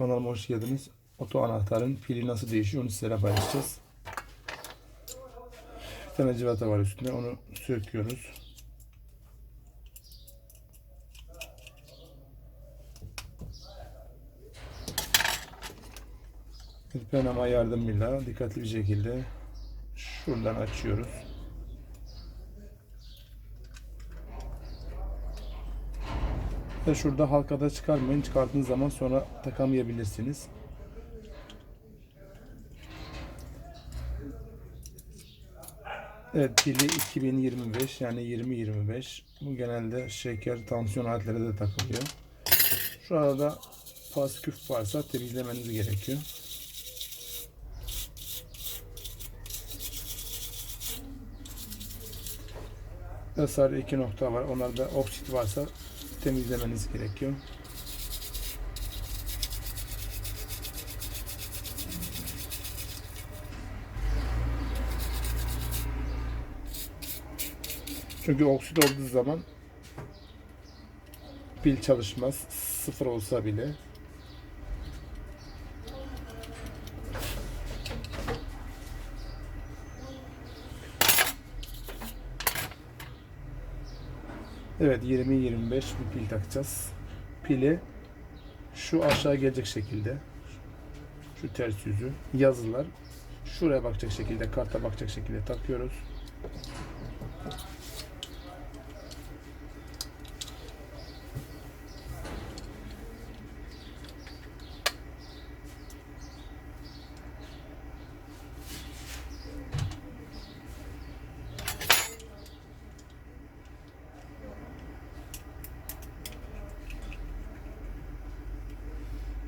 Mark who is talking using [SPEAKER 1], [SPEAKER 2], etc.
[SPEAKER 1] Kanalıma hoş geldiniz. Oto anahtarın pili nasıl değişiyor onu sizlere paylaşacağız. Bir tane civata var üstünde. Onu söküyoruz. Bir penama yardımıyla dikkatli bir şekilde şuradan açıyoruz. Ve şurada halkada çıkarmayın. Çıkardığınız zaman sonra takamayabilirsiniz. Evet pili 2025 yani 2025. Bu genelde şeker, tansiyon aletlere de takılıyor. Şu arada pas küf varsa temizlemeniz gerekiyor. Ve iki nokta var. Onlarda oksit varsa temizlemeniz gerekiyor. Çünkü oksit olduğu zaman pil çalışmaz. Sıfır olsa bile. Evet 20-25 bir pil takacağız. Pili şu aşağı gelecek şekilde şu ters yüzü yazılar şuraya bakacak şekilde karta bakacak şekilde takıyoruz.